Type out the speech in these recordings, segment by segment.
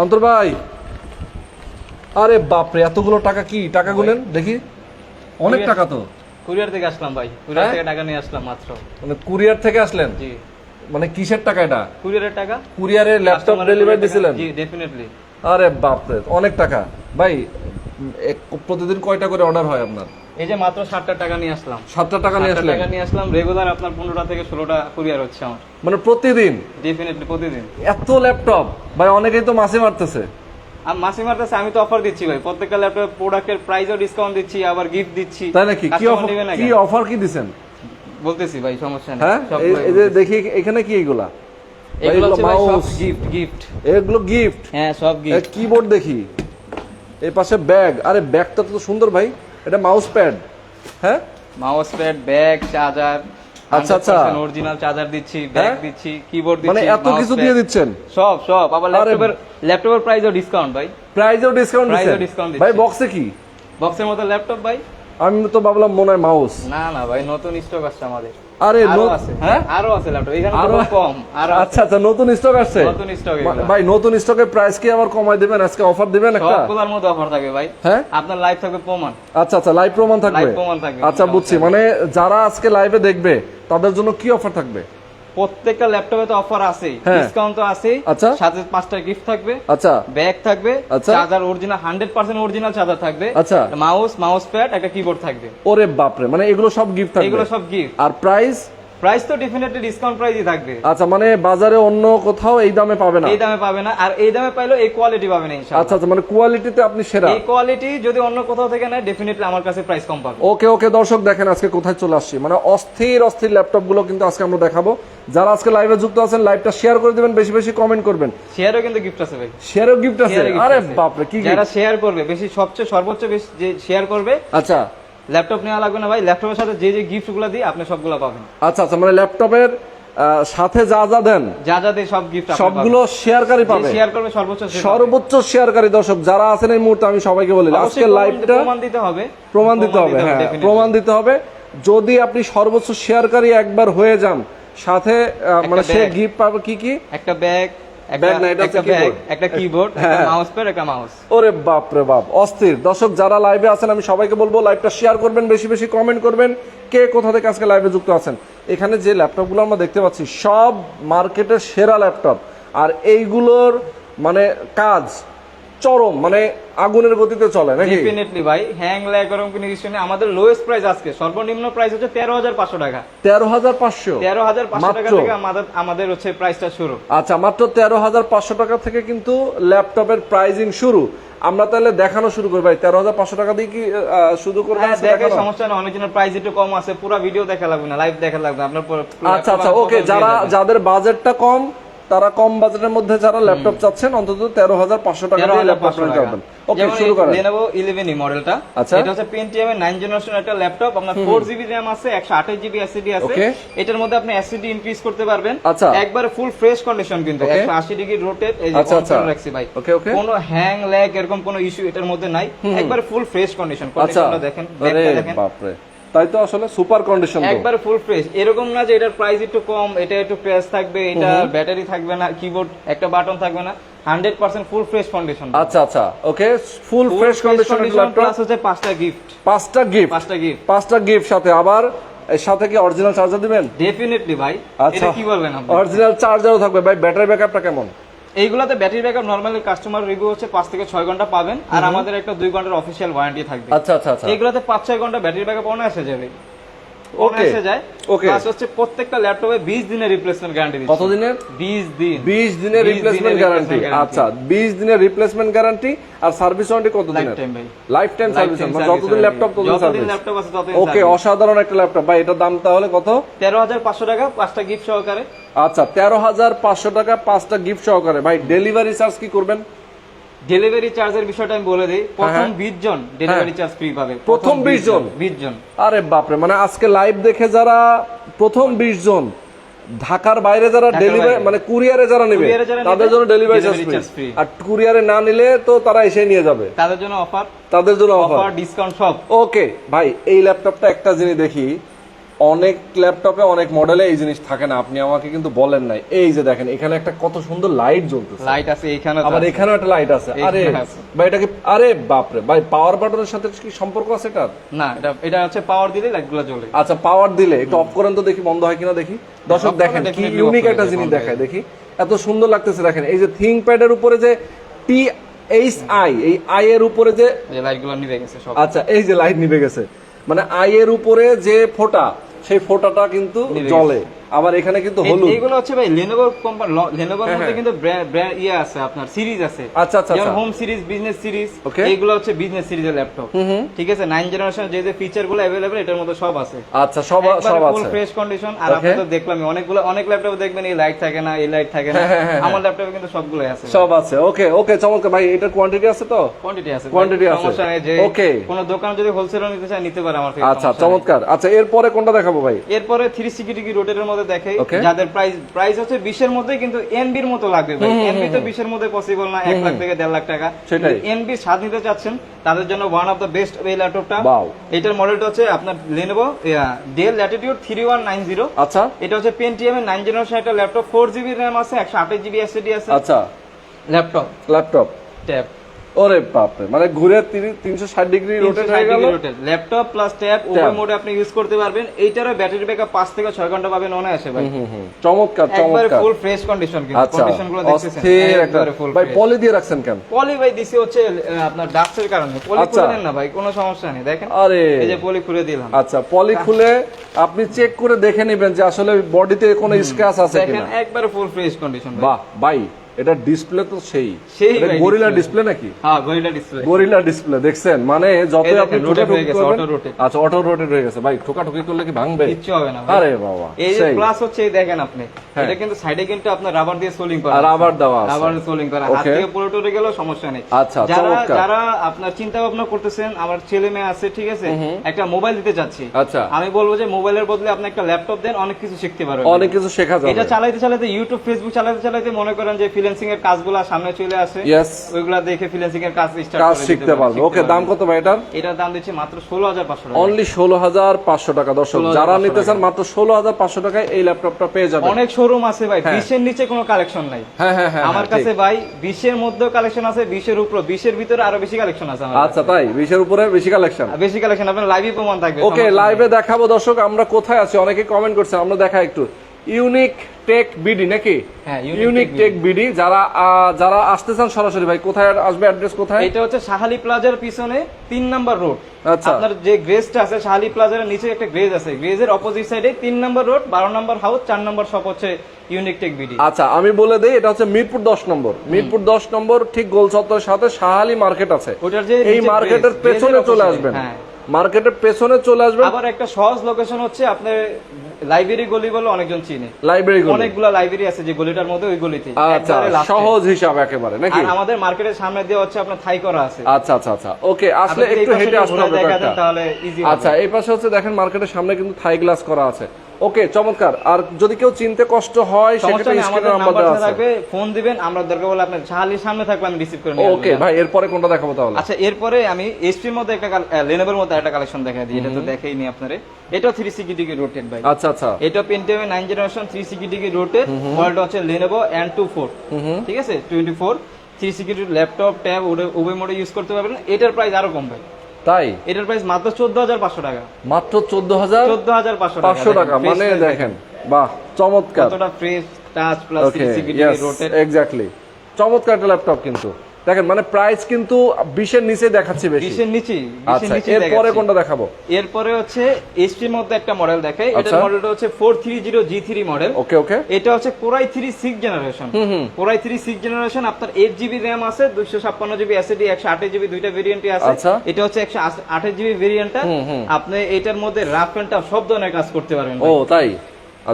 অন্তর ভাই। আরে বাপরে এতগুলো টাকা কি? টাকা গুনেন দেখি। অনেক টাকা তো। কুরিয়ার থেকে আসলাম ভাই। কুরিয়ার হ্যাঁ? থেকে টাকা নিয়ে আসলাম মাত্র। মানে কুরিয়ার থেকে আসলেন? জি। মানে কিসের টাকা এটা? কুরিয়ারের টাকা? কুরিয়ারে ল্যাপটপ ডেলিভারি দিছিলেন? জি ডেফিনেটলি আরে বাপরে অনেক টাকা। ভাই প্রতিদিন কয়টা করে অর্ডার হয় আপনার? এই যে মাত্র ষাটটা টাকা নিয়ে আসলাম। সাতটা টাকা নিয়ে আসলেন? টাকা নিয়ে আসলাম রেগুলার আপনার পনেরোটা থেকে ষোলোটা কুরিয়ার হচ্ছে আমার। মানে প্রতিদিন? ডেফিনেটলি প্রতিদিন। এত ল্যাপটপ ভাই অনেকেই তো মাসে মারতেছে। আর মাসি মারতেছে আমি তো অফার দিচ্ছি ভাই। প্রত্যেকটা ল্যাপটপ প্রোডাক্টের প্রাইসও ডিসকাউন্ট দিচ্ছি আবার গিফট দিচ্ছি। তাই নাকি? কি অফার কি অফার কি দিছেন? বলতেছি ভাই সমস্যা নেই। হ্যাঁ? এই- যে দেখি এখানে কি এগুলা? এগুলো সব গিফট গিফট এগুলো গিফট হ্যাঁ সব গিফট কিবোর্ড দেখি। এই পাশে ব্যাগ আরে ব্যাগটা তো সুন্দর ভাই। এটা মাউস প্যাড হ্যাঁ? মাউস প্যাড ব্যাগ চার্জার আচ্ছা, আচ্ছা। অরিজিনাল চার্জার দিচ্ছি ব্যাগ? দিচ্ছি কিবোর্ড দিচ্ছি মানে এত কিছু দিয়ে দিচ্ছেন? সব সব। আবার ল্যাপটপের ল্যাপটপের প্রাইসও ডিসকাউন্ট ভাই। প্রাইসও ডিসকাউন্ট প্রাইসও ডিসকাউন্ট ভাই বক্সে কি? বক্সের মতো ল্যাপটপ ভাই। আমি তো ভাবলাম মনে হয় মাউস না না ভাই নতুন স্টক আসছে আমাদের। আরে আরও আছে। হ্যাঁ? ল্যাপটপ এখানে আরও কম। আরও আচ্ছা আচ্ছা নতুন স্টক আসছে? নতুন স্টক ভাই নতুন স্টকের প্রাইস কি আবার কমাই দিবেন? আজকে অফার দিবেন একটা? সবগুলোর মধ্যে অফার থাকবে ভাই। হ্যাঁ? আপনার লাইফ থাকবে প্রমাণ। আচ্ছা আচ্ছা লাইভ প্রমাণ থাকবে। লাইভ প্রমাণ থাকবে, আচ্ছা বুঝছি। মানে যারা আজকে লাইভে দেখবে তাদের জন্য কি অফার থাকবে? প্রত্যেকটা ল্যাপটপে তো অফার আছে। ডিসকাউন্ট তো আছে আচ্ছা। সাথে পাঁচটা গিফট থাকবে। আচ্ছা। ব্যাগ থাকবে। আচ্ছা। Charger original hundred percent original charger থাকবে। আচ্ছা। মাউস মাউস প্যাড একটা কিবোর্ড থাকবে। ওরে বাপরে মানে এগুলো সব গিফট থাকবে। এগুলো সব গিফট আর প্রাইস প্রাইস তো ডেফিনেটলি ডিসকাউন্ট প্রাইসই থাকবে। আচ্ছা মানে বাজারে অন্য কোথাও এই দামে পাবে না? এই দামে পাবে না আর এই দামে পাইলেও এই কোয়ালিটি পাবে না ইনশাআল্লাহ। আচ্ছা আচ্ছা মানে কোয়ালিটিতে আপনি সেরা। এই কোয়ালিটি যদি অন্য কোথাও থেকে নেয় ডেফিনেটলি আমার কাছে প্রাইস কম পাবে। ওকে ওকে দর্শক দেখেন আজকে কোথায় চলে আসছি। মানে অস্থির অস্থির ল্যাপটপগুলো কিন্তু আজকে আমরা দেখাবো। যারা আজকে লাইভে যুক্ত আছেন লাইভটা শেয়ার করে দিবেন বেশি বেশি কমেন্ট করবেন। শেয়ারও কিন্তু গিফট আছে ভাই। শেয়ারও গিফট আছে? আরে আছে। বাপরে কি যারা শেয়ার করবে বেশি সবচেয়ে সর্বোচ্চ বেশি যে শেয়ার করবে আচ্ছা। ল্যাপটপ নেওয়া লাগবে না ভাই। ল্যাপটপের সাথে যে যে গিফটগুলো দিই আপনি সবগুলো পাবেন। আচ্ছা আচ্ছা মানে ল্যাপটপের সাথে যা যা দেন যা যা দিই সব গিফট সবগুলো শেয়ারকারী পাবে শেয়ার করবে সর্বোচ্চ সর্বোচ্চ শেয়ারকারী দর্শক যারা আছেন এই মুহূর্তে আমি সবাইকে বলি আজকে লাইভটা প্রমাণ দিতে হবে। প্রমাণ দিতে হবে হ্যাঁ প্রমাণ দিতে হবে। যদি আপনি সর্বোচ্চ শেয়ারকারী একবার হয়ে যান সাথে মানে সে গিফট পাবে কি কি? একটা ব্যাগ একটা হচ্ছে ব্যাগ keyboard। একটা কিবোর্ড একটা। মাউস প্যাড একটা মাউস ওরে বাপ রে বাপ অস্থির দর্শক যারা লাইভে আছেন আমি সবাইকে বলব লাইভটা শেয়ার করবেন বেশি বেশি কমেন্ট করবেন কে কোথা থেকে আজকে লাইভে যুক্ত আছেন এখানে যে ল্যাপটপগুলো আমরা দেখতে পাচ্ছি সব মার্কেটের সেরা ল্যাপটপ আর এইগুলোর মানে কাজ চরম মানে আগুনের গতিতে চলে নাকি? ডেফিনেটলি ভাই হ্যাং ল্যাগ এরকম কোনো ইস্যু নেই। আমাদের লোয়েস্ট প্রাইস আজকে সর্বনিম্ন প্রাইস হচ্ছে তেরো হাজার পাঁচশো টাকা। তেরো হাজার পাঁচশো? তেরো হাজার পাঁচশো টাকা থেকে আমাদের আমাদের হচ্ছে প্রাইসটা শুরু। আচ্ছা মাত্র তেরো হাজার পাঁচশো টাকা থেকে কিন্তু ল্যাপটপের প্রাইজিং শুরু। আমরা তাহলে দেখানো শুরু করি ভাই তেরো হাজার পাঁচশো টাকা দিয়ে কি শুধু করবেন হ্যাঁ দেখে সমস্যা না অনেকজনের প্রাইস একটু কম আছে পুরো ভিডিও দেখা লাগবে না লাইভ দেখা লাগবে আপনার আচ্ছা আচ্ছা ওকে যারা যাদের বাজেটটা কম তারা কম বাজেটের মধ্যে যারা ল্যাপটপ চাচ্ছেন অন্তত তেরো হাজার পাঁচশো টাকা দিয়ে ল্যাপটপ 13,500 টাকা। যাবেন। ওকে শুরু করেন। Lenovo 11e মডেলটা। আচ্ছা। এটা হচ্ছে Pentium এর 9 জেনারেশন একটা ল্যাপটপ আপনার 4 জিবি RAM আছে 128 জিবি এসএসডি আছে। এটার মধ্যে আপনি এসএসডি ইনক্রিজ করতে পারবেন। আচ্ছা। একবারে ফুল ফ্রেশ কন্ডিশন কিন্তু Okay. 180 ডিগ্রি রোটেট এই যে আচ্ছা, আচ্ছা। কন্ট্রোল রাখছি ভাই। Okay, okay. কোনো হ্যাং ল্যাগ এরকম কোনো ইস্যু এটার মধ্যে নাই। একবার ফুল ফ্রেশ কন্ডিশন আচ্ছা। কন্ডিশনটা দেখেন দেখেন। বাপরে। তাই তো আসলে সুপার কন্ডিশন একবার ফুল ফ্রেশ এরকম না যে এটার প্রাইস একটু কম এটা একটু প্রেস থাকবে এটা ব্যাটারি থাকবে না কিবোর্ড একটা বাটন থাকবে না। 100% ফুল ফ্রেশ কন্ডিশন আচ্ছা আচ্ছা okay full fresh condition laptop plus হচ্ছে পাঁচটা গিফট পাঁচটা গিফট পাঁচটা গিফট পাঁচটা গিফট সাথে। আবার এর সাথে কি অরিজিনাল চার্জার দিবেন? ডেফিনেটলি ভাই। আচ্ছা। এটা কি বলবেন আপনি? অরিজিনাল চার্জারও থাকবে। ভাই ব্যাটারি ব্যাকআপটা কেমন? এইগুলাতে battery backup normally customer review হচ্ছে পাঁচ থেকে ছয় ঘণ্টা পাবেন আর আমাদের একটা দুই ঘণ্টার অফিসিয়াল ওয়ারেন্টি থাকবে। আচ্ছা আচ্ছা আচ্ছা। এইগুলাতে পাঁচ ছয় ঘণ্টা ব্যাটারি ব্যাকআপ অনায়াসে যাবে Okay. যায়। Okay. প্লাস হচ্ছে প্রত্যেকটা ল্যাপটপে বিশ দিনের রিপ্লেসমেন্ট গ্যারান্টি দিচ্ছে। কতদিনের? বিশ দিন। বিশ দিনের রিপ্লেসমেন্ট গ্যারান্টি আচ্ছা বিশ দিনের রিপ্লেসমেন্ট গ্যারান্টি আর সার্ভিস ওয়ারেন্টি কত দিনের লাইফ টাইম সার্ভিস মানে যতদিন ল্যাপটপ ততদিন সার্ভিস ল্যাপটপ আছে ততদিন ওকে অসাধারণ একটা ল্যাপটপ ভাই এটার দাম তাহলে কত? তেরো হাজার পাঁচশো টাকা পাঁচটা গিফট সহকারে। আচ্ছা তেরো হাজার পাঁচশো টাকা পাঁচটা গিফট সহকারে। ভাই ডেলিভারি চার্জ কি করবেন? ডেলিভারি চার্জের বিষয়টা আমি বলে দিই। প্রথম হ্যাঁ। বিশ জন ডেলিভারি চার্জ ফ্রি পাবে। প্রথম 20 জন? বিশ জন। আরে বাপরে মানে আজকে লাইভ দেখে যারা প্রথম বিশ জন ঢাকার বাইরে যারা ডেলিভারি মানে কুরিয়ারে যারা নেবে তাদের জন্য ডেলিভারি চার্জ ফ্রি আর কুরিয়ারে না নিলে তো তারা এসে নিয়ে যাবে। তাদের জন্য অফার তাদের জন্য অফার অফার ডিসকাউন্ট সব। ওকে ভাই এই ল্যাপটপটা একটা জিনিস দেখি। অনেক ল্যাপটপে অনেক মডেলে এই জিনিস থাকে না। আপনি আমাকে কিন্তু বলেন নাই। এই যে দেখেন এখানে একটা কত সুন্দর লাইট জ্বলতেছে। লাইট আছে এখানে আবার এখানেও একটা লাইট আছে। আরে। ভাই এটা কি আরে বাপরে ভাই পাওয়ার বাটনের সাথে কি সম্পর্ক আছে এটার? না এটা এটা হচ্ছে পাওয়ার দিলে লাইটগুলো জ্বলে। আচ্ছা পাওয়ার দিলে একটু অফ করেন তো দেখি বন্ধ হয় কিনা দেখি। দর্শক দেখেন কি ইউনিক একটা জিনিস দেখায় দেখি। এত সুন্দর লাগতেছে দেখেন। এই যে থিং প্যাডের উপরে যে টি এইচ আই এই আই এর উপরে যে লাইটগুলো নিভে গেছে সব। আচ্ছা এই যে লাইট নিভে গেছে। মানে আই এর উপরে যে ফোঁটা সেই ফোটাটা কিন্তু জলে। জ্বলে আবার এখানে কিন্তু হলুদ। হ্যাঁ, এইগুলো হচ্ছে ভাই লেনোভো কোম্পানি লেনোভোর মধ্যে কিন্তু ব্র্যান্ড ইয়ে আছে আপনার সিরিজ আছে। আচ্ছা, আচ্ছা, যেমন। Home series business series. এইগুলো হচ্ছে বিজনেস সিরিজের ল্যাপটপ ঠিক আছে? নাইন জেনারেশন যে যে ফিচারগুলো অ্যাভেলেবল এটার মধ্যে সব আছে। আচ্ছা সব সব আছে। ফুল ফ্রেশ কন্ডিশন আর আপনি তো দেখলাম অনেকগুলো অনেক ল্যাপটপে দেখবেন এই লাইট থাকে না এই লাইট থাকে না। হ্যাঁ, হ্যাঁ, হ্যাঁ, আমার ল্যাপটপে কিন্তু সবগুলোই আছে। সব আছে। ওকে ওকে চমৎকার। ভাই এটার কোয়ান্টিটি আছে তো? কোয়ান্টিটি আছে Quantity আছে। সমস্যা নেই যে Okay. কোন দোকান যদি হোলসেল নিতে চায় নিতে পারে আমার থেকে আচ্ছা চমৎকার। আচ্ছা এরপরে কোনটা দেখাবো ভাই? এরপরে থ্রি সিক্সটি ডিগ্রি রোটের মধ্যে যাদের প্রাইস প্রাইস হচ্ছে মধ্যে কিন্তু এনবির মতো লাগবে ভাই। এনবি তো মধ্যে পসিবল না লাখ থেকে লাখ টাকা। সেটাই। এনবি স্বাদ নিতে চাচ্ছেন তাদের জন্য ওয়ান অফ দ্য বেস্ট এই ল্যাপটপটা এটার মডেলটা হচ্ছে আপনার Lenovo Dell Latitude three one nine zero আচ্ছা। এটা হচ্ছে এর জেনারেশন একটা ল্যাপটপ ফোর জিবি র্যাম আছে একশো আঠাশ জিবি এসএডি আছে। আচ্ছা। ল্যাপটপ ল্যাপটপ ট্যাব ওরে বাপরে মানে ঘুরে তিনশো ষাট ডিগ্রি রোটেট হয়ে গেল। ল্যাপটপ প্লাস ট্যাব উভয় মোডে আপনি ইউজ করতে পারবেন। এইটারও ব্যাটারি ব্যাকআপ পাঁচ থেকে ছয় ঘণ্টা পাবেন অনে আসে ভাই। চমৎকার চমৎকার। ফুল ফ্রেশ কন্ডিশন কিন্তু। আচ্ছা কন্ডিশনগুলো দেখতেছেন। একবারে ফুল ভাই পলি দিয়ে রাখছেন কেন? পলি ভাই দিছি হচ্ছে আপনার ডাস্টের কারণে। পলি আচ্ছা। খুলে না ভাই কোনো সমস্যা নেই। দেখেন আরে। এই যে পলি খুলে দিলাম। আচ্ছা পলি খুলে আপনি চেক করে দেখে নেবেন যে আসলে বডিতে কোনো স্ক্র্যাচ আছে দেখেন কিনা। একবারে ফুল ফ্রেশ কন্ডিশন বাহ ভাই এটা ডিসপ্লে তো সেই। এটা গরিলা ডিসপ্লে নাকি? হ্যাঁ গরিলা ডিসপ্লে গরিলা ডিসপ্লে দেখছেন? মানে যত আপনি করবেন আচ্ছা অটো রোটেট হয়ে গেছে। ভাই করলে কি ভাঙবে? কিচ্ছু হবে না আরে বাবা এই যে প্লাস হচ্ছে এই দেখেন আপনি। হ্যাঁ। এটা কিন্তু সাইডে কিন্তু আপনার রাবার দিয়ে সোলিং করা rubber দেওয়া আছে। রাবার সোলিং করা। হাত. থেকে টুরে গেলেও সমস্যা নেই। আচ্ছা, যারা যারা আপনার চিন্তা ভাবনা করতেছেন আমার ছেলে মেয়ে আছে ঠিক আছে? একটা মোবাইল দিতে চাচ্ছি আচ্ছা। আমি বলব যে মোবাইলের বদলে আপনি একটা ল্যাপটপ দেন অনেক কিছু শিখতে পারবেন। অনেক কিছু শেখা এটা যাবে চালাইতে চালাইতে ইউটিউব ফেসবুক চালাইতে চালাইতে মনে করেন যে ফ্রিল্যান্সিং এর কাজগুলো সামনে চলে আসে। ওইগুলা দেখে ফ্রিল্যান্সিং এর কাজ স্টার্ট কাজ শিখতে পারবে। ওকে দাম কত ভাই এটার? এটার দাম দিচ্ছে মাত্র ষোলো হাজার পাঁচশো টাকা। অনলি ষোলো হাজার পাঁচশো টাকা দর্শক। যারা নিতে চান মাত্র ষোলো হাজার পাঁচশো টাকায় এই ল্যাপটপটা পেয়ে যাবেন। অনেক শোরুম আছে ভাই। হ্যাঁ। বিশের নিচে কোনো কালেকশন নাই। হ্যাঁ হ্যাঁ হ্যাঁ আমার হ্যাঁ, কাছে। ভাই বিশের মধ্যেও কালেকশন আছে বিশের উপর বিশের ভিতরে আরও বেশি কালেকশন আছে আমার আচ্ছা তাই? বিশের উপরে বেশি কালেকশন বেশি কালেকশন আপনার লাইভে প্রমাণ থাকবে। ওকে লাইভে দেখাবো দর্শক। আমরা কোথায় আছি? অনেকে কমেন্ট করছে আমরা দেখা একটু। ইউনিক টেক বিডি নাকি? হ্যাঁ, ইউনিক টেক বিডি যারা যারা আসতে চান সরাসরি ভাই কোথায় আসবে অ্যাড্রেস কোথায়? এটা হচ্ছে সাহালি প্লাজার পিছনে তিন নাম্বার রোড। আচ্ছা। আপনার যে গ্রেজটা আছে সাহালি প্লাজার নিচে একটা গ্রেজ আছে। গ্রেজের অপোজিট সাইডে তিন নাম্বার রোড বারো নাম্বার হাউস চার নাম্বার শপ হচ্ছে ইউনিক টেক বিডি আচ্ছা আমি বলে দেই এটা হচ্ছে মিরপুর দশ নম্বর। মিরপুর দশ নম্বর ঠিক গোল চত্বরের সাথে শাহালি মার্কেট আছে। ওটার যে এই মার্কেটের পেছনে চলে আসবেন। হ্যাঁ। মার্কেটের পেছনে চলে আসবেন। আবার একটা সহজ লোকেশন হচ্ছে আপনার লাইব্রেরি গলি বলে অনেকজন চিনে। লাইব্রেরি অনেকগুলা লাইব্রেরি আছে যে গলিটার মধ্যে ওই গলিতে। আচ্ছা। সহজ হিসাব একেবারে নাকি? আর আমাদের মার্কেটের সামনে দিয়ে হচ্ছে আপনার থাই করা আছে। আচ্ছা আচ্ছা আচ্ছা। ওকে আসলে একটু হেঁটে আসতে হবে। তাহলে ইজি আচ্ছা এই পাশে হচ্ছে দেখেন মার্কেটের সামনে কিন্তু থাই গ্লাস করা আছে। ওকে চমৎকার। আর যদি কেউ চিনতে কষ্ট হয় সেক্ষেত্রে স্ক্রিনে নাম্বার দেওয়া আছে। থাকবে ফোন দিবেন আমরা দরকার বলে আপনার শাহালির সামনে থাকলে আমি রিসিভ করে নিয়ে ওকে ভাই এরপরে কোনটা দেখাবো তাহলে? আচ্ছা এরপরে আমি এইচপির মধ্যে একটা লেনোভোর মধ্যে একটা কালেকশন দেখা দিই এটা তো দেখাই নি আপনারে। থ্রি সিক্সটি ডিগ্রি রোটেড ভাই। আচ্ছা আচ্ছা। এটা nine generation three sixty degree rotated মডেলটা হচ্ছে লেনোভো এন টু ফোর ঠিক আছে? Twenty four three sixty laptop tab উভয় মোডে ইউজ করতে পারবেন। এটার প্রাইস আরও কম ভাই তাই? এটার প্রাইস মাত্র চোদ্দ হাজার পাঁচশো টাকা। মাত্র চোদ্দ হাজার চোদ্দ হাজার পাঁচশো পাঁচশো টাকা। মানে দেখেন। বাহ চমৎকার। কতটা ফ্রেশ টাচ প্লাস এক্স্যাক্টলি চমৎকার একটা ল্যাপটপ কিন্তু। দেখেন মানে প্রাইস কিন্তু বিশের নিচে দেখাচ্ছে বেশি। বিশের বিশের আচ্ছা এরপরে কোনটা দেখাবো? এরপরে হচ্ছে এইচপির মধ্যে একটা মডেল দেখাই। আচ্ছা। মডেলটা হচ্ছে four three zero G three model okay okay. এটা হচ্ছে core i three six generation core i three six generation আপনার এইট জিবি র্যাম আছে দুইশো ছাপ্পান্ন জিবি এসএডি একশো আঠাশ জিবি দুইটা ভেরিয়েন্টই আছে। আচ্ছা। এটা হচ্ছে একশো আঠাশ জিবি ভেরিয়েন্টটা আপনি এটার মধ্যে রাফ এন্ড সব ধরনের কাজ করতে পারবেন ও তাই।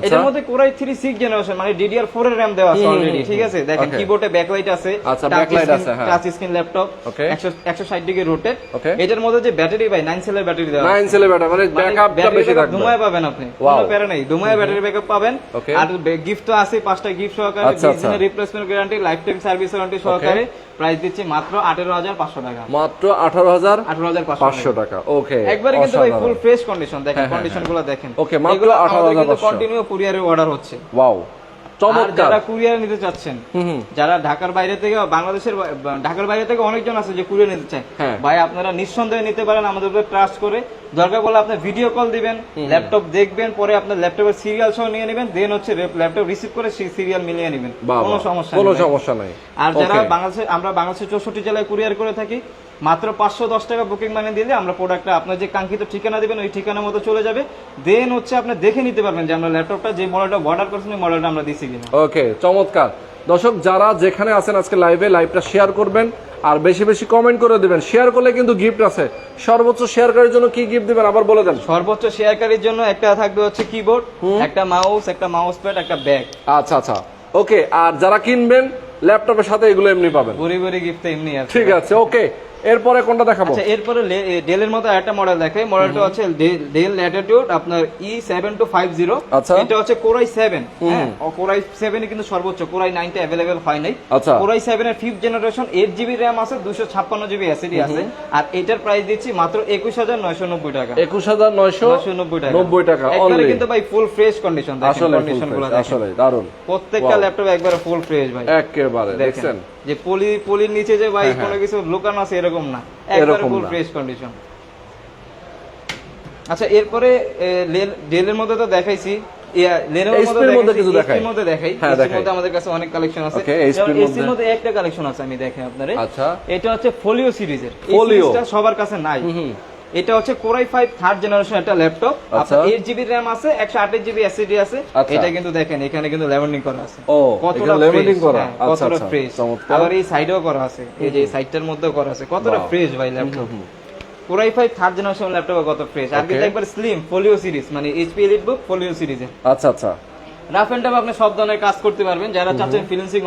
এটার মধ্যে core i three six generation মানে ডিডিআর ফোর এর র্যাম দেওয়া আছে অলরেডি ঠিক আছে? দেখেন কিবোর্ডে ব্যাকলাইট আছে আচ্ছা, backlight আছে, হ্যাঁ। Touch screen laptop Okay. একশো ষাট ডিগ্রি রোটেট এটার মধ্যে যে ব্যাটারি ভাই নাইন সেলের ব্যাটারি দেওয়া আছে। নাইন সেলে ব্যাটারি মানে মানে ব্যাকআপটা বেশি থাকবে। ধুমায় পাবেন আপনি কোনো প্যারা নেই। ধুমায় ব্যাটারি ব্যাকআপ পাবেন। আর গিফট তো আছে পাঁচটা গিফট সহকারে আচ্ছা, বিশ আচ্ছা। দিনের replacement guarantee lifetime service warranty সহকারে। প্রাইস দিচ্ছি মাত্র আঠেরো হাজার পাঁচশো টাকা। মাত্র আঠারো হাজার আঠারো হাজার পাঁচশো টাকা। ওকে একবারে কিন্তু ভাই ফুল ফ্রেশ কন্ডিশন দেখেন হ্যাঁ, হ্যাঁ, কন্ডিশনগুলো দেখেন। Okay, মাত্র 18,500 কিন্তু কন্টিনিউ কুরিয়ারে অর্ডার হচ্ছে। ওয়াও চমৎকার। যারা কুরিয়ার নিতে চাচ্ছেন যারা ঢাকার বাইরে থেকে বাংলাদেশের ঢাকার বাইরে থেকে অনেকজন আছে যে কুরিয়ার নিতে চায় হ্যাঁ। ভাই আপনারা নিঃসন্দেহে নিতে পারেন আমাদের উপরে ট্রাস্ট করে দরকার বলে আপনি ভিডিও কল দিবেন ল্যাপটপ দেখবেন পরে আপনার ল্যাপটপের সিরিয়াল সহ নিয়ে নেবেন দেন হচ্ছে ল্যাপটপ রিসিভ করে সেই সিরিয়াল মিলিয়ে নেবেন। কোনো সমস্যা কোনো সমস্যা নাই। আর যারা বাংলাদেশে আমরা বাংলাদেশের চৌষট্টি জেলায় কুরিয়ার করে থাকি মাত্র পাঁচশো দশ টাকা বুকিং মানে দিলে আমরা প্রোডাক্টটা আপনার যে কাঙ্ক্ষিত ঠিকানা দিবেন ওই ঠিকানার মতো চলে যাবে। দেন হচ্ছে আপনি দেখে নিতে পারবেন যে আমরা ল্যাপটপটা যে মডেলটা অর্ডার করছেন ওই মডেলটা আমরা দিছি কিনা। ওকে চমৎকার। দর্শক যারা যেখানে আছেন আজকে লাইভে লাইভটা শেয়ার করবেন। আর বেশি বেশি কমেন্ট করে দিবেন। শেয়ার করলে কিন্তু গিফট আছে। সর্বোচ্চ শেয়ারকারীর জন্য কি গিফট দিবেন? আবার বলে দেন। সর্বোচ্চ শেয়ারকারীর জন্য একটা থাকবে হচ্ছে কিবোর্ড একটা মাউস একটা মাউস প্যাড একটা ব্যাগ আচ্ছা আচ্ছা। ওকে আর যারা কিনবেন ল্যাপটপের সাথে এগুলো এমনি পাবেন। ঘুরি ঘুরি গিফট এমনি আছে। ঠিক আছে ওকে এরপরে কোনটা দেখাবো? আচ্ছা এরপরে ডেলের মতো একটা মডেল দেখাই। মডেলটা হচ্ছে ডেল ল্যাটিটিউড আপনার E seven two five zero আচ্ছা। এটা হচ্ছে কোরাই সেভেন হ্যাঁ? কোরাই সেভেন কিন্তু সর্বোচ্চ কোরাই নাইনটা অ্যাভেলেবেল হয় নাই। আচ্ছা। কোরাই সেভেন এর fifth generation eight GB RAM আছে দুশো ছাপ্পান্ন জিবি এসিডি আছে। আর এটার প্রাইস দিচ্ছি মাত্র একুশ হাজার নয়শো নব্বই টাকা। একুশ হাজার নয়শো নব্বই টাকা। নব্বই টাকা কিন্তু ভাই ফুল ফ্রেশ কন্ডিশন আসলে কন্ডিশনগুলো আসলে দারুণ প্রত্যেকটা ল্যাপটপ একবারে ফুল ফ্রেশ ভাই। একেবারে দেখেন। দেখছেন? যে পলি পলির নিচে যে ভাই হ্যাঁ, কোনো কিছু লুকানো আছে এরকম না। একবারে এরকম ফুল ফ্রেশ কন্ডিশন আচ্ছা এরপরে ডেলের মধ্যে তো দেখাইছি। এর মধ্যে দেখাই। মধ্যে দেখাই। হ্যাঁ, আমাদের কাছে অনেক কালেকশন আছে। মধ্যে- একটা কালেকশন আছে আমি দেখে আপনারে। আচ্ছা। এটা হচ্ছে ফোলিও সিরিজের। সবার কাছে নাই। এটা হচ্ছে core i five third generation একটা ল্যাপটপ আচ্ছা। আপনার এইট জিবি র্যাম আছে একশো আঠাশ জিবি এসিডি আছে। আচ্ছা। এটা কিন্তু দেখেন এখানে কিন্তু লেভেন্ডিং করা আছে। ও কতটা এখানে করা। হ্যাঁ, আচ্ছা কতটা আচ্ছা ফ্রেশ চমৎকার। আবার এই সাইডেও করা আছে। এই যে সাইডটার মধ্যেও করা আছে। কতটা. ফ্রেশ ভাই laptop core i five third generation laptop কত ফ্রেশ আর কিন্তু একবার স্লিম ফোলিও সিরিজ মানে এইচপি এলিট বুক ফোলিও সিরিজের আচ্ছা আচ্ছা। রাফ এন্ড টাফ আপনি সব ধরনের কাজ করতে পারবেন। যারা চাচ্ছেন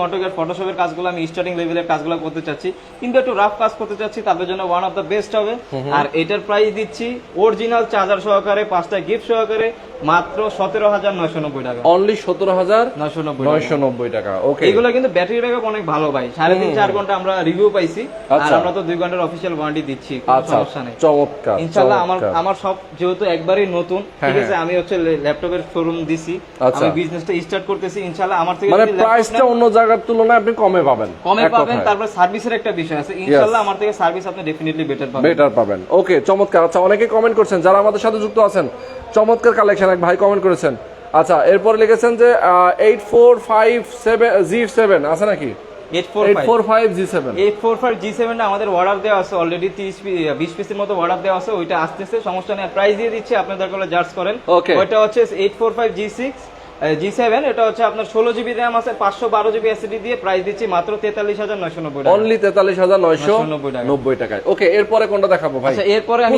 অটোক্যাড ফটোশপের কাজগুলো আমি স্টার্টিং লেভেলের কাজগুলো করতে চাচ্ছি। কিন্তু একটু রাফ কাজ করতে চাচ্ছি তাদের জন্য ওয়ান অফ দ্য বেস্ট হবে। আর এটার প্রাইস দিচ্ছি অরিজিনাল চার্জার সহকারে পাঁচটা গিফট সহকারে মাত্র সতেরো হাজার নয়শো নব্বই টাকা। অনলি সতেরো হাজার নয়শো নব্বই নয়শো নব্বই টাকা ওকে এইগুলো কিন্তু ব্যাটারি ব্যাকআপ অনেক ভালো ভাই। সাড়ে তিন চার ঘণ্টা আমরা রিভিউ পাইছি। আর আচ্ছা। আমরা তো দুই ঘণ্টার অফিসিয়াল ওয়ারেন্টি দিচ্ছি আচ্ছা সমস্যা নেই। চমৎকার ইনশাল্লাহ আমার আমার সব যেহেতু একবারই নতুন হ্যাঁ, ঠিক আছে হ্যাঁ। আমি হচ্ছে ল্যাপটপের শোরুম দিছি। আচ্ছা। আমি বিজনেসটা স্টার্ট করতেছি ইনশাল্লাহ আমার থেকে মানে প্রাইসটা অন্য জায়গার তুলনায় আপনি কমে পাবেন কমে পাবেন তারপর সার্ভিসের একটা বিষয় আছে। ইনশাল্লাহ আমার থেকে সার্ভিস আপনি ডেফিনেটলি বেটার পাবেন। বেটার পাবেন। ওকে চমৎকার। আচ্ছা অনেকে কমেন্ট করছেন যারা আমাদের সাথে যুক্ত আছেন চমৎকার কালেকশন এক ভাই কমেন্ট করেছেন। আচ্ছা এরপরে লিখেছেন যে eight four five seven G seven আছে নাকি? আমাদের অর্ডার দেওয়া আছে অলরেডি তিরিশ বিশ পিসের মতো অর্ডার দেওয়া আছে ওইটা আসতেছে সমস্যা নেই প্রাইস দিয়ে দিচ্ছি আপনার দরকার জার্জ করেন. ওইটা হচ্ছে eight four five G six G seven এটা হচ্ছে আপনার ষোলো জিবি র্যাম আছে পাঁচশো বারো জিবি এসিডি দিয়ে প্রাইস দিচ্ছি মাত্র তেতাল্লিশ হাজার নয়শো নব্বই টাকা। অনলি তেতাল্লিশ হাজার নয়শো নব্বই টাকায় ওকে এরপরে কোনটা দেখাবো ভাই? আচ্ছা এরপরে আমি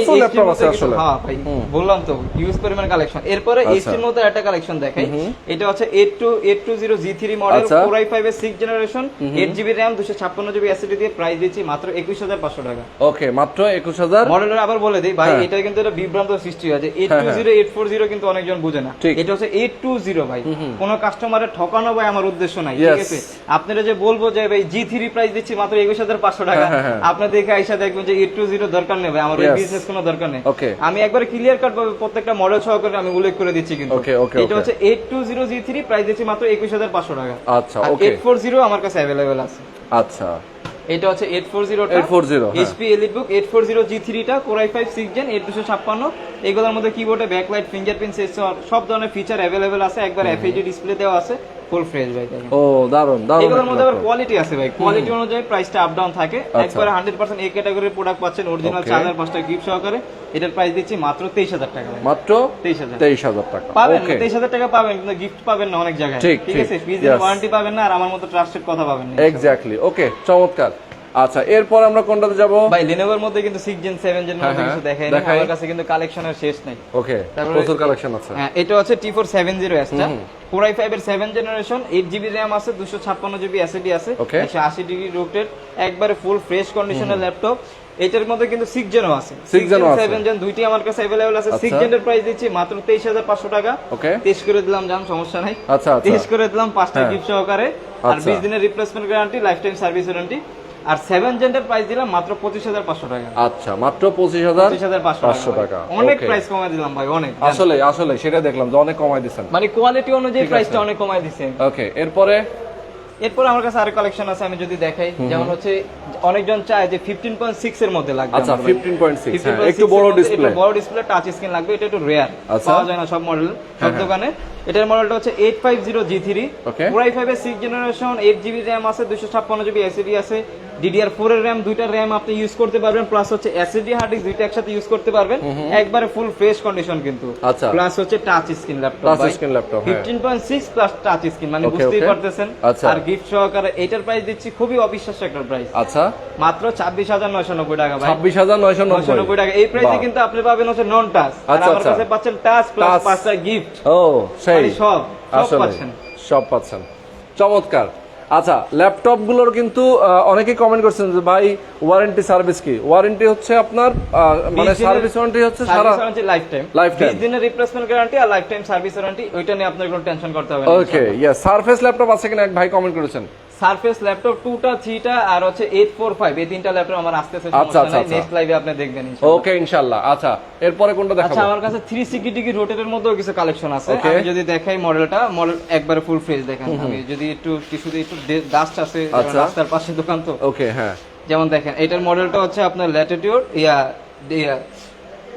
হ্যাঁ ভাই বললাম তো ইউজ পরিমাণ কালেকশন এরপরে আচ্ছা। এইচপি এর মধ্যে একটা কালেকশন দেখাই। এটা হচ্ছে 8280 জি3 মডেল আচ্ছা। Core i5 এর 6 generation 8 GB RAM 256 GB SSD দিয়ে প্রাইস দিচ্ছি মাত্র 21500 টাকা। ওকে মাত্র একুশ হাজার মডেলের আবার বলে দিই ভাই হ্যাঁ। এটা কিন্তু একটা বিভ্রান্ত সৃষ্টি হয়েছে এইট হ্যাঁ, টু হ্যাঁ। জিরো এইট ফোর জিরো কিন্তু অনেকজন বুঝে না। এটা হচ্ছে এইট টু জিরো ভাই। কোন কাস্টমারের ঠকানো ভাই আমার উদ্দেশ্য নাই ঠিক আছে? আপনারা যে বলব যে ভাই জি থ্রি প্রাইস দিচ্ছি মাত্র একুশ হাজার পাঁচশো টাকা হ্যাঁ, হ্যাঁ, হ্যাঁ। আপনি দেখে আইসা দেখবেন যে এইট টু জিরো দরকার নেই ভাই আমার. বিজনেস কোনো দরকার নেই. আমি একবার ক্লিয়ার কাট ভাবে প্রত্যেকটা মডেল সহকারে আমি উল্লেখ করে দিচ্ছি কিন্তু। এটা হচ্ছে eight two zero G three price দিচ্ছি মাত্র একুশ হাজার পাঁচশো টাকা। আচ্ছা এইট ফোর জিরো আমার কাছে অ্যাভেলেবেল আছে। আচ্ছা। এটা হচ্ছে এইট ফোর জিরো 840 হ্যাঁ। HP elite book eight four zero G থ্রিটা কোরাই ফাইভ সিক্স জেন দুশো ছাপ্পান্ন এগুলোর মধ্যে কিবোর্ডে ব্যাকলাইট ফিঙ্গারপ্রিন্ট সেন্সর সব ধরনের ফিচার অ্যাভেলেবেল আছে। একবার এফএইচডি ডিসপ্লে দেওয়া আছে। ফুল ফ্রেশ ভাই ও দারুণ দারুণ এগুলোর মধ্যে আবার কোয়ালিটি আছে ভাই। কোয়ালিটি অনুযায়ী প্রাইসটা আপ ডাউন থাকে। আচ্ছা। একবারে হান্ড্রেড পার্সেন্ট এই ক্যাটাগরির প্রোডাক্ট পাচ্ছেন অরিজিনাল চার চার্জার পাঁচটা গিফট সহকারে। এটার প্রাইস দিচ্ছি মাত্র তেইশ হাজার টাকা মাত্র তেইশ হাজার। টাকা। পাবেন ওকে তেইশ হাজার টাকা পাবেন কিন্তু গিফট পাবেন না অনেক জায়গায়। ঠিক। আছে. ওয়ারেন্টি পাবেন না আর আমার মতো ট্রাস্টেড কথা পাবেন না। এক্স্যাক্টলি ওকে চমৎকার। আচ্ছা এরপর আমরা কোনটাতে যাব ভাই লিনোভোর মধ্যে কিন্তু 6 জেন 7 জেন হ্যাঁ, মধ্যে হ্যাঁ, কিছু দেখাই দেখাই। আমার কাছে কিন্তু কালেকশনের শেষ নাই ওকে তারপরে- প্রচুর কালেকশন আছে হ্যাঁ এটা হচ্ছে T470S টা Core i5 এর 7 জেনারেশন 8 জিবি RAM আছে 256 জিবি SSD আছে Okay. 180 ডিগ্রি রোটেট একবারে ফুল ফ্রেশ কন্ডিশনের ল্যাপটপ এটার মধ্যে কিন্তু 6 জেনও আছে 6 জেনও আছে। 7 জেন দুইটি আমার কাছে अवेलेबल আছে 6 আচ্ছা। জেনের প্রাইস দিচ্ছি মাত্র 23500 টাকা ওকে 23 করে দিলাম জান সমস্যা নাই আচ্ছা আচ্ছা 23 করে দিলাম পাঁচটা হ্যাঁ। গিফট সহকারে আর আচ্ছা। 20 দিনের replacement guarantee lifetime service warranty আর 7 জেনের প্রাইস দিলাম মাত্র 25500 টাকা। আচ্ছা মাত্র পঁচিশ হাজার 25500 পাঁচশো টাকা অনেক প্রাইস কমায় দিলাম ভাই অনেক। আসলে আসলে সেটা দেখলাম যে অনেক কমাই দিচ্ছেন মানে কোয়ালিটি অনুযায়ী প্রাইসটা অনেক দিছে। ওকে এরপরে? এরপর আমার কাছে আরও কালেকশন আছে আমি যদি দেখাই। যেমন হচ্ছে অনেকজন চায় যে 15.6 এর মধ্যে লাগবে আচ্ছা আমার ভাই। ফিফটিন পয়েন্ট সিক্স 15.6 একটু বড় ডিসপ্লে বড় ডিসপ্লে টাচ স্ক্রিন লাগবে এটা একটু রেয়ার আচ্ছা। পাওয়া যায় না সব মডেল সব দোকানে। এটার মডেলটা হচ্ছে 850 G3 Okay. Core i5 এর 6 জেনারেশন 8 জিবি RAM আছে 256 জিবি SSD আছে DDR4 এর RAM দুইটা RAM আপনি ইউজ করতে পারবেন প্লাস হচ্ছে SSD হার্ড ডিস্ক দুইটা একসাথে ইউজ করতে পারবেন। একবারে ফুল ফ্রেশ কন্ডিশন কিন্তু। আচ্ছা। প্লাস হচ্ছে touch screen laptop screen laptop, হ্যাঁ। 15.6 প্লাস টাচ স্ক্রিন মানে বুঝতেই. পারতেছেন? আচ্ছা। আর গিফট সহকারে এটার প্রাইস দিচ্ছি খুবই অবিশ্বাস্য একটা প্রাইস আচ্ছা। মাত্র 26990 টাকা ভাই। ছাব্বিশ হাজার নয়শো নয়শো নব্বই টাকা। এই প্রাইসে কিন্তু আপনি পাবেন হচ্ছে নন টাচ আর আচ্ছা, আমার আচ্ছা। কাছে পাচ্ছেন টাচ প্লাস পাঁচটা গিফট ও সেই। মানে সব সব পাচ্ছেন। সব পাচ্ছেন। চমৎকার। আচ্ছা ল্যাপটপগুলোর কিন্তু অনেকেই কমেন্ট করছেন যে ভাই ওয়ারেন্টি সার্ভিস কি? ওয়ারেন্টি হচ্ছে আপনার মানে সার্ভিস ওয়ারেন্টি হচ্ছে সারা লাইফ টাইম লাইফ 20 দিনের রিপ্লেসমেন্ট গ্যারান্টি আর লাইফ টাইম সার্ভিস ওয়ারেন্টি ওইটা নিয়ে আপনার কোনো টেনশন করতে হবে না ওকে ইয়া সারফেস ল্যাপটপ আছে কিনা এক ভাই কমেন্ট করেছেন। সারফেস ল্যাপটপ 2টা 3টা আর হচ্ছে 845 এই তিনটা ল্যাপটপ আমার আসতেছে আচ্ছা, আচ্ছা, আচ্ছা। নেক্সট লাইভে আপনি দেখবেন ইনশাআল্লাহ। ওকে ইনশাআল্লাহ আচ্ছা এরপরে কোনটা আচ্ছা আমার কাছে 360 ডিগ্রি রোটেটের মধ্যেও কিছু কালেকশন আছে. আমি যদি দেখাই মডেলটা মডেল একবারে ফুল ফ্রেশ দেখেন। আমি যদি একটু কিছুতে একটু ডাস্ট আছে আচ্ছা। রাস্তার পাশে দোকান তো। ওকে হ্যাঁ। যেমন দেখেন এটার মডেলটা হচ্ছে আপনার latitude yeah yeah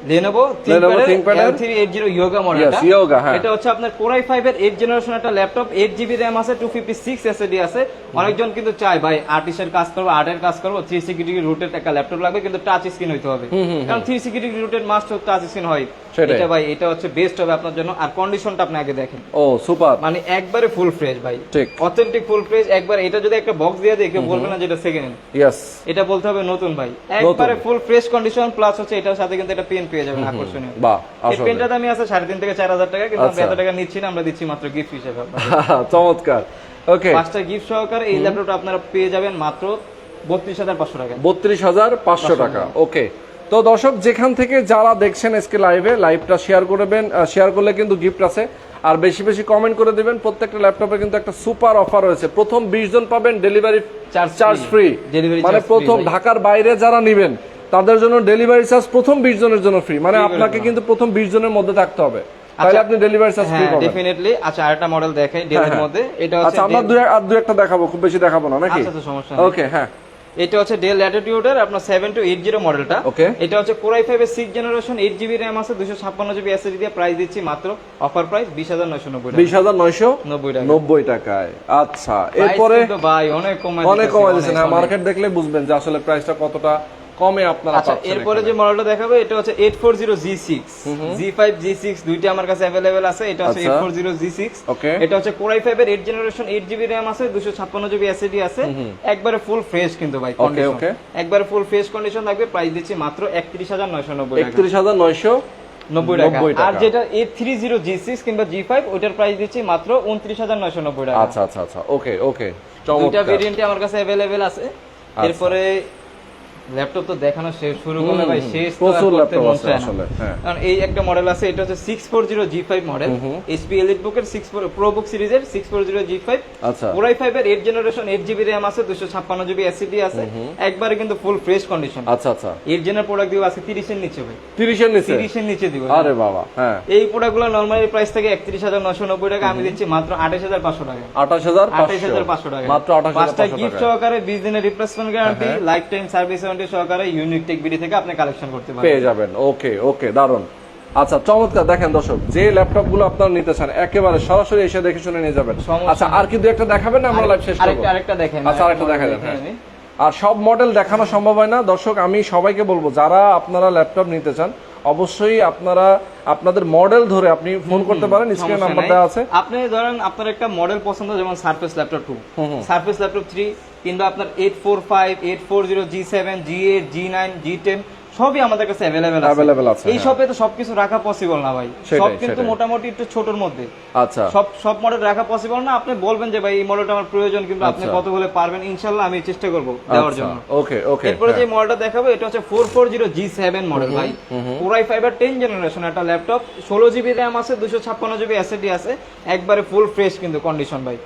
Lenovo ThinkPad ThinkPad এর L380 Yoga মডেলটা Yes, Yoga, হ্যাঁ। এটা হচ্ছে আপনার Core i5 এর 8 জেনারেশন একটা ল্যাপটপ 8 জিবি RAM আছে 256 SSD আছে। অনেকজন কিন্তু চায় ভাই আর্টিস্টের কাজ করব আর্টের কাজ করব 360 ডিগ্রি রুটেড একটা ল্যাপটপ লাগবে কিন্তু টাচ স্ক্রিন হইতে হবে। কারণ 360 degree rotate must touch screen হয়। এটা ভাই এটা হচ্ছে বেস্ট হবে আপনার জন্য। আর কন্ডিশনটা আপনি আগে দেখেন। ও সুপার মানে একবারে ফুল ফ্রেশ ভাই। ঠিক। অথেন্টিক ফুল ফ্রেশ একবার এটা যদি একটা বক্স দিয়ে দেয় কেউ বলবে না যেটা সেকেন্ড হ্যান্ড ইয়েস এটা বলতে হবে নতুন ভাই। একবারে ফুল ফ্রেশ কন্ডিশন প্লাস হচ্ছে এটার সাথে কিন্তু একটা পেন পেয়ে যাবেন আকর্ষণীয়। বাহ এই পেনটার দামই আছে সাড়ে তিন থেকে চার হাজার টাকা কিন্তু আমরা আচ্ছা। এত টাকা নিচ্ছি না আমরা দিচ্ছি মাত্র গিফট হিসেবে চমৎকার। ওকে পাঁচটা গিফট সহকারে এই ল্যাপটপটা আপনারা পেয়ে যাবেন মাত্র বত্রিশ হাজার পাঁচশো টাকা বত্রিশ হাজার পাঁচশো টাকা। ওকে তো দর্শক যেখান থেকে যারা দেখছেন আজকে লাইভে লাইভটা শেয়ার করবেন শেয়ার করলে কিন্তু গিফট আছে। আর বেশি বেশি কমেন্ট করে দিবেন প্রত্যেকটা ল্যাপটপে কিন্তু একটা সুপার অফার রয়েছে। প্রথম বিশ জন পাবেন ডেলিভারি চার্জ ফ্রি মানে প্রথম ঢাকার বাইরে যারা নিবেন তাদের জন্য ডেলিভারি চার্জ প্রথম বিশ জনের জন্য ফ্রি মানে আপনাকে কিন্তু প্রথম বিশ জনের মধ্যে থাকতে হবে। তাহলে আচ্ছা। আপনি ডেলিভারি চার্জ ফ্রি হ্যাঁ পাবেন। ডেফিনেটলি আচ্ছা আরেকটা মডেল দেখাই ডেলের হ্যাঁ। মধ্যে এটা হচ্ছে আচ্ছা আমরা দুই আর দুই একটা দেখাবো খুব বেশি দেখাবো না নাকি? আচ্ছা, আচ্ছা, সমস্যা ওকে হ্যাঁ। এটা হচ্ছে ডেল ল্যাটিটিউডের আপনার সেভেন টু এইট জিরো মডেলটা ওকে এটা হচ্ছে কোর আই ফাইভের six generation eight GB RAM আছে দুশো ছাপ্পান্ন জিবি এসএসডি দিয়ে প্রাইস দিচ্ছি মাত্র অফার প্রাইস বিশ হাজার নয়শো নব্বই বিশ হাজার নয়শো নব্বই টাকা। নব্বই টাকায়। আচ্ছা এরপরে ভাই অনেক কমায় অনেক কমায় অনেক, দিচ্ছেন হ্যাঁ। মার্কেট দেখলে বুঝবেন যে আসলে প্রাইসটা কতটা কমে আপনারা আচ্ছা এরপরে যে মডেলটা দেখাবো এটা হচ্ছে eight four zero G six G five G six দুইটা আমার কাছে অ্যাভেলেবেল আছে এটা হচ্ছে আচ্ছা। Eight four zero G six Okay. এটা হচ্ছে কোরাই ফাইভ এর eight generation eight GB RAM আছে দুশো ছাপ্পান্ন জিবি এসএডি আছে। একবারে ফুল ফ্রেশ কিন্তু ভাই কন্ডিশন. একবারে ফুল ফ্রেশ কন্ডিশন থাকবে প্রাইস দিচ্ছি মাত্র একত্রিশ হাজার নয়শো নব্বই টাকা। একত্রিশ হাজার নয়শো নব্বই টাকা। 90 টাকা। আর যেটা eight three zero G six কিংবা জি ফাইভ ওইটার প্রাইস দিচ্ছি মাত্র উনত্রিশ হাজার নয়শো নব্বই টাকা। আচ্ছা আচ্ছা আচ্ছা। ওকে ওকে। দুইটা ভেরিয়েন্টই আমার কাছে অ্যাভেলেবেল আছে। আচ্ছা। এরপরে ল্যাপটপ তো দেখানো শেষ শুরু করলে ভাই শেষ প্রচুর করতে ল্যাপটপ আছে। আসলে হ্যাঁ। কারণ এই একটা মডেল আছে এটা হচ্ছে six four zero G five model HP elite বুকের সিক্স প্রো বুক সিরিজের six four zero G five আচ্ছা। পুরাই ফাইভ এর eight generation eight GB RAM আছে দুশো ছাপ্পান্ন জিবি এসিডি আছে। একবারে কিন্তু ফুল ফ্রেশ কন্ডিশন আচ্ছা আচ্ছা। এইট জেনের প্রোডাক্ট দিব আছে তিরিশের নিচে ভাই। তিরিশের নিচে? তিরিশের নিচে দিব আরে বাবা হ্যাঁ। এই প্রোডাক্টগুলো নর্মালি প্রাইস থেকে একত্রিশ হাজার নশো নব্বই টাকা আমি দিচ্ছি মাত্র আঠাশ হাজার পাঁচশো টাকা। আঠাশ হাজার আঠাশ হাজার পাঁচশো টাকা। মাত্র আঠাশ হাজার পাঁচটা গিফট টাকা। সহকারে বিশ দিনের replacement guarantee. Lifetime service warranty সহকারে ইউনিক টেক বিডি থেকে আপনি কালেকশন করতে পেয়ে যাবেন। ওকে ওকে দারুণ আচ্ছা চমৎকার। দেখেন দর্শক যে ল্যাপটপগুলো আপনারা নিতে চান একেবারে সরাসরি এসে দেখে শুনে নিয়ে যাবেন। আচ্ছা আর কি দু একটা দেখাবেন না? আমরা লাইভ শেষ করব। আরেকটা আরেকটা দেখেন আচ্ছা আরেকটা দেখা যান হ্যাঁ। আর সব মডেল দেখানো সম্ভব হয় না। দর্শক আমি সবাইকে বলব যারা আপনারা ল্যাপটপ নিতে চান অবশ্যই আপনারা আপনাদের মডেল ধরে আপনি ফোন করতে পারেন স্ক্রিনে নাম্বার দেওয়া আছে। আপনি ধরেন আপনার একটা মডেল পছন্দ যেমন surface laptop two surface laptop three কিংবা আপনার eight four five eight four zero G seven G eight G nine G ten সবই আমাদের কাছে অ্যাভেলেবেল Available আছে, এই হ্যাঁ। শপে তো সবকিছু রাখা পসিবল না ভাই। সব কিন্তু মোটামুটি একটু ছোটর মধ্যে। আচ্ছা। সব সব মডেল রাখা পসিবল না আপনি বলবেন যে ভাই এই মডেলটা আমার প্রয়োজন কিন্তু আপনি আচ্ছা। কত হলে পারবেন ইনশাল্লাহ আমি চেষ্টা করব দেওয়ার জন্য। ওকে ওকে এরপরে যে মডেলটা দেখাবো এটা হচ্ছে four four zero G seven model ভাই। কোরাই ফাইবার টেন জেনারেশন একটা ল্যাপটপ ষোলো জিবি র্যাম আছে দুশো ছাপ্পান্ন জিবি এসএসডি আছে একবারে ফুল ফ্রেশ কিন্তু কন্ডিশন ভাই।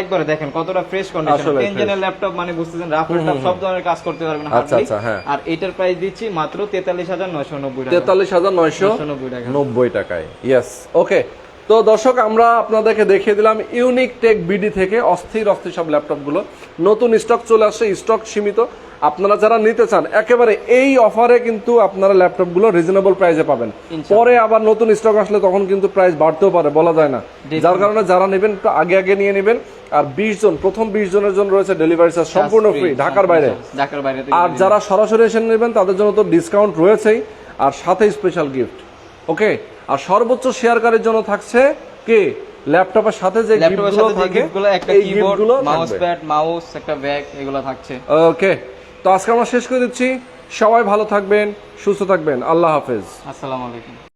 একবারে দেখেন কতটা ফ্রেশ কন্ডিশন আসলে টেন fresh। জেনের ল্যাপটপ মানে বুঝতেছেন রাফ ল্যাপটপ সব ধরনের কাজ করতে পারবেন আচ্ছা, আচ্ছা, হ্যাঁ। আর এটার প্রাইস দিচ্ছি মাত্র তেতাল্লিশ হাজার নয়শো নব্বই টাকা। তেতাল্লিশ হাজার নয়শো 990 টাকা। নব্বই টাকায়। ইয়েস ওকে তো দর্শক আমরা আপনাদেরকে দেখিয়ে দিলাম ইউনিক টেক বিডি থেকে অস্থির অস্থির সব ল্যাপটপগুলো নতুন স্টক চলে আসছে স্টক সীমিত। আপনারা যারা নিতে চান একেবারে এই অফারে কিন্তু আপনারা ল্যাপটপগুলো রিজনেবল প্রাইসে পাবেন। পরে আবার নতুন স্টক আসলে তখন কিন্তু প্রাইস বাড়তেও পারে বলা যায় না। যার কারণে যারা নেবেন একটু আগে আগে নিয়ে নেবেন। আর বিশ জন প্রথম বিশ জনের জন্য রয়েছে ডেলিভারি চার্জ সম্পূর্ণ ফ্রি ঢাকার বাইরে। ঢাকার বাইরে আর যারা সরাসরি এসে নেবেন তাদের জন্য তো ডিসকাউন্ট রয়েছেই আর সাথে স্পেশাল গিফট ওকে আর সর্বোচ্চ শেয়ারকারীর জন্য থাকছে কে? ল্যাপটপের সাথে যে গিফটগুলো থাকে একটা কিবোর্ড মাউস প্যাড মাউস একটা ব্যাগ এগুলো থাকছে। ওকে তো আজকে আমরা শেষ করে দিচ্ছি। সবাই ভালো থাকবেন সুস্থ থাকবেন। আল্লাহ হাফেজ। আসসালামু আলাইকুম।